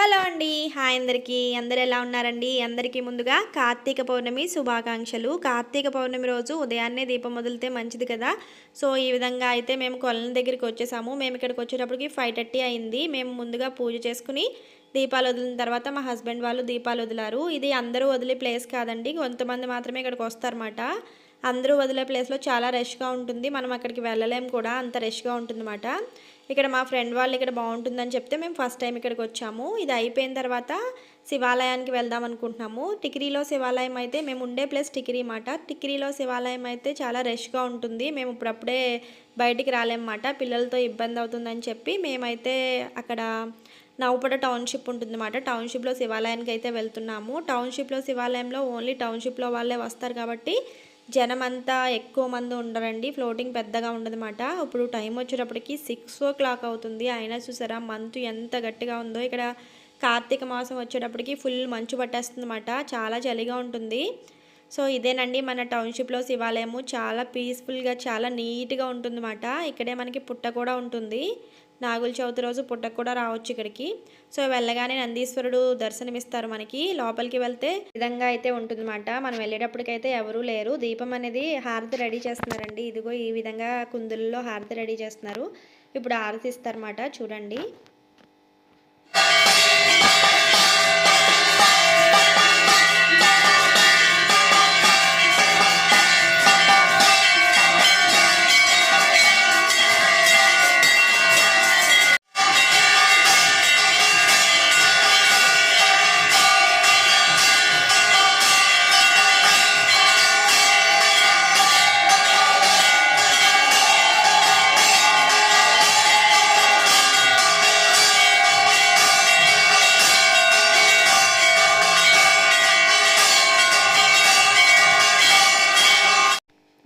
Hello అండి. Hi అందరికీ. అందరు ఎలా ఉన్నారండి? అందరికీ ముందుగా కార్తీక పౌర్ణమి శుభాకాంక్షలు. కార్తీక పౌర్ణమి రోజు ఉదయాన్నే దీపం వదిలితే మంచిది కదా? సో ఈ విధంగా అయితే మేము కొలం దగ్గరికి వచ్చేసాము. మేము ఇక్కడికి వచ్చేటప్పటికి ఫైవ్ థర్టీ అయింది. మేము ముందుగా పూజ చేసుకుని దీపాలు వదిలిన తర్వాత మా హస్బెండ్ వాళ్ళు దీపాలు వదిలారు. ఇది అందరూ వదిలే ప్లేస్ కాదండి. కొంతమంది మాత్రమే ఇక్కడికి వస్తారన్నమాట. అందరూ వదిలే ప్లేస్లో చాలా రష్గా ఉంటుంది. మనం అక్కడికి వెళ్ళలేము కూడా. అంత రష్గా ఉంటుందన్నమాట. ఇక్కడ మా ఫ్రెండ్ వాళ్ళు ఇక్కడ బాగుంటుందని చెప్తే మేము ఫస్ట్ టైం ఇక్కడికి వచ్చాము. ఇది అయిపోయిన తర్వాత శివాలయానికి వెళ్దాం అనుకుంటున్నాము. టికిరీలో శివాలయం అయితే మేము ఉండే ప్లేస్ టికిరీ మాట. టికిరీలో శివాలయం అయితే చాలా రష్గా ఉంటుంది. మేము ఇప్పుడప్పుడే బయటికి రాలేమన్నమాట. పిల్లలతో ఇబ్బంది అవుతుందని చెప్పి మేమైతే అక్కడ నవ్వుపడ టౌన్షిప్ ఉంటుందన్నమాట. టౌన్షిప్లో శివాలయానికి అయితే వెళ్తున్నాము. టౌన్షిప్లో శివాలయంలో ఓన్లీ టౌన్షిప్లో వాళ్ళే వస్తారు కాబట్టి జనం అంతా ఎక్కువ మంది ఉండరండి. ఫ్లోటింగ్ పెద్దగా ఉండదన్నమాట. ఇప్పుడు టైం వచ్చేటప్పటికి సిక్స్ ఓ క్లాక్ అవుతుంది. అయినా చూసారా మంతు ఎంత గట్టిగా ఉందో. ఇక్కడ కార్తీక మాసం వచ్చేటప్పటికి ఫుల్ మంచు పట్టేస్తుంది అనమాట చాలా చలిగా ఉంటుంది. సో ఇదేనండి మన టౌన్షిప్లో శివాలయము. చాలా పీస్ఫుల్గా చాలా నీట్గా ఉంటుందన్నమాట. ఇక్కడే మనకి పుట్ట కూడా ఉంటుంది. నాగుల చవితి రోజు పుట్టకు కూడా రావచ్చు ఇక్కడికి. సో వెళ్ళగానే నందీశ్వరుడు దర్శనమిస్తారు మనకి. లోపలికి వెళ్తే విధంగా అయితే ఉంటుందన్నమాట. మనం వెళ్ళేటప్పటికైతే ఎవరూ లేరు. దీపం అనేది హారతి రెడీ చేస్తున్నారండి. ఇదిగో ఈ విధంగా కుందుల్లో హారతి రెడీ చేస్తున్నారు. ఇప్పుడు హారతి ఇస్తారన్నమాట చూడండి.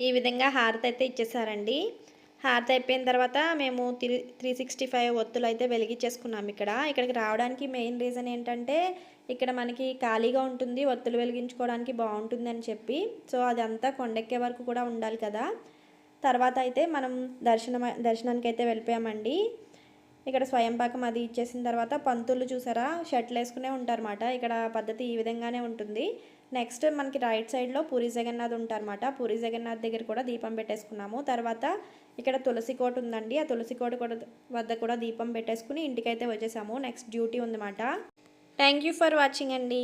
ఈ విధంగా హారతి అయితే ఇచ్చేసారండి. హారతి అయిపోయిన తర్వాత మేము త్రీ త్రీ సిక్స్టీ ఫైవ్ ఒత్తులు అయితే వెలిగించేసుకున్నాం ఇక్కడ. ఇక్కడికి రావడానికి మెయిన్ రీజన్ ఏంటంటే ఇక్కడ మనకి ఖాళీగా ఉంటుంది ఒత్తులు వెలిగించుకోవడానికి బాగుంటుంది అని చెప్పి. సో అదంతా కొండెక్కే వరకు కూడా ఉండాలి కదా. తర్వాత అయితే మనం దర్శనం దర్శనానికి అయితే వెళ్ళిపోయామండి. ఇక్కడ స్వయంపాకం అది ఇచ్చేసిన తర్వాత పంతులు చూసారా? షర్ట్లు వేసుకునే ఉంటారన్నమాట ఇక్కడ పద్ధతి ఈ విధంగానే ఉంటుంది. నెక్స్ట్ మనకి రైట్ సైడ్లో పూరి జగన్నాథ్ ఉంటారన్నమాట. పూరి జగన్నాథ్ దగ్గర కూడా దీపం పెట్టేసుకున్నాము. తర్వాత ఇక్కడ తులసి కోట ఉందండి. ఆ తులసి కోట కూడా వద్ద కూడా దీపం పెట్టేసుకుని ఇంటికైతే వచ్చేసాము. నెక్స్ట్ డ్యూటీ ఉందన్నమాట. థ్యాంక్ యూ ఫర్ వాచింగ్ అండి.